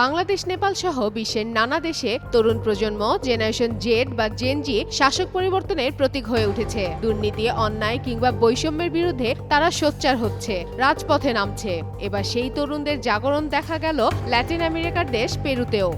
বাংলাদেশ, নেপাল সহ বিশ্বের নানা দেশে তরুণ প্রজন্ম, জেনারেশন জেড বা জেনজি শাসক পরিবর্তনের প্রতীক হয়ে উঠেছে। দুর্নীতি, অন্যায় কিংবা বৈষম্যের বিরুদ্ধে তারা সোচ্চার হচ্ছে, রাজপথে নামছে। এবার সেই তরুণদের জাগরণ দেখা গেল ল্যাটিন আমেরিকার দেশ পেরুতেও।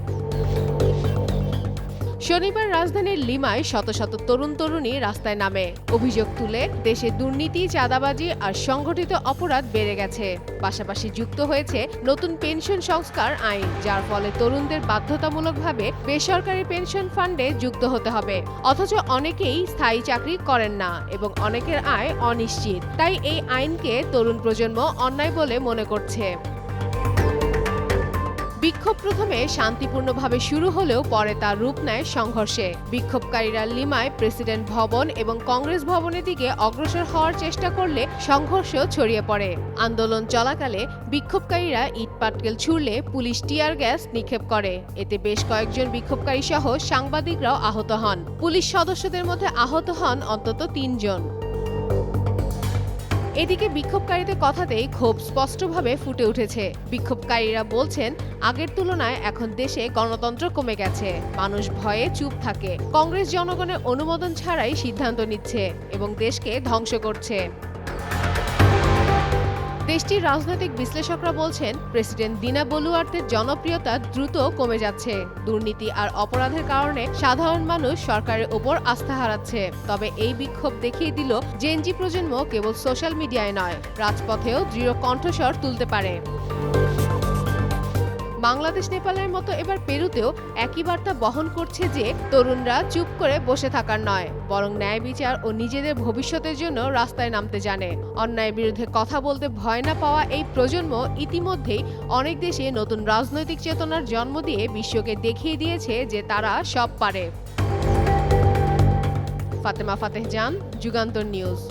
শনিবার রাজধানীর লিমায় শত শত তরুণ তরুণী রাস্তায় নামে। অভিযোগ তুলে দেশে দুর্নীতি, চাঁদাবাজি আর সংগঠিত অপরাধ বেড়ে গেছে। পাশাপাশি যুক্ত হয়েছে নতুন পেনশন সংস্কার আইন, যার ফলে তরুণদের বাধ্যতামূলকভাবে বেসরকারি পেনশন ফান্ডে যুক্ত হতে হবে। অথচ অনেকেই স্থায়ী চাকরি করেন না এবং অনেকের আয় অনিশ্চিত। তাই এই আইনকে তরুণ প্রজন্ম অন্যায় বলে মনে করছে। বিক্ষোভ প্রথমে শান্তিপূর্ণভাবে শুরু হলেও পরে তার রূপ নেয় সংঘর্ষে। বিক্ষোভকারীরা লিমায় প্রেসিডেন্ট ভবন এবং কংগ্রেস ভবনের দিকে অগ্রসর হওয়ার চেষ্টা করলে সংঘর্ষ ছড়িয়ে পড়ে। আন্দোলন চলাকালে বিক্ষোভকারীরা ইট পাটকেল ছুড়লে পুলিশ টিয়ার গ্যাস নিক্ষেপ করে। এতে বেশ কয়েকজন বিক্ষোভকারী সহ সাংবাদিকরাও আহত হন। পুলিশ সদস্যদের মধ্যে আহত হন অন্তত তিনজন। এদিকে বিক্ষোভকারীদের কথাতেই ক্ষোভ স্পষ্টভাবে ফুটে উঠেছে। বিক্ষোভকারীরা বলছেন, আগের তুলনায় এখন দেশে গণতন্ত্র কমে গেছে। মানুষ ভয়ে চুপ থাকে। কংগ্রেস জনগণের অনুমোদন ছাড়াই সিদ্ধান্ত নিচ্ছে এবং দেশকে ধ্বংস করছে। দেশটির রাজনৈতিক বিশ্লেষকরা বলছেন, প্রেসিডেন্ট দিনা বলুয়ার্তের জনপ্রিয়তা দ্রুত কমে যাচ্ছে। দুর্নীতি আর অপরাধের কারণে সাধারণ মানুষ সরকারের ওপর আস্থা হারাচ্ছে। তবে এই বিক্ষোভ দেখিয়ে দিল জেনজি প্রজন্ম কেবল সোশ্যাল মিডিয়ায় নয়, রাজপথেও দৃঢ় কণ্ঠস্বর তুলতে পারে। বাংলাদেশ, নেপালের মতো এবার পেরুতেও একই বার্তা বহন করছে যে তরুণরা চুপ করে বসে থাকার নয়, বরং ন্যায় বিচার ও নিজেদের ভবিষ্যতের জন্য রাস্তায় নামতে জানে। অন্যায়ের বিরুদ্ধে কথা বলতে ভয় না পাওয়া এই প্রজন্ম ইতিমধ্যেই অনেক দেশে নতুন রাজনৈতিক চেতনার জন্ম দিয়ে বিশ্বকে দেখিয়ে দিয়েছে যে তারা সব পারে। ফাতেমা ফাতেহ জান, যুগান্তর নিউজ।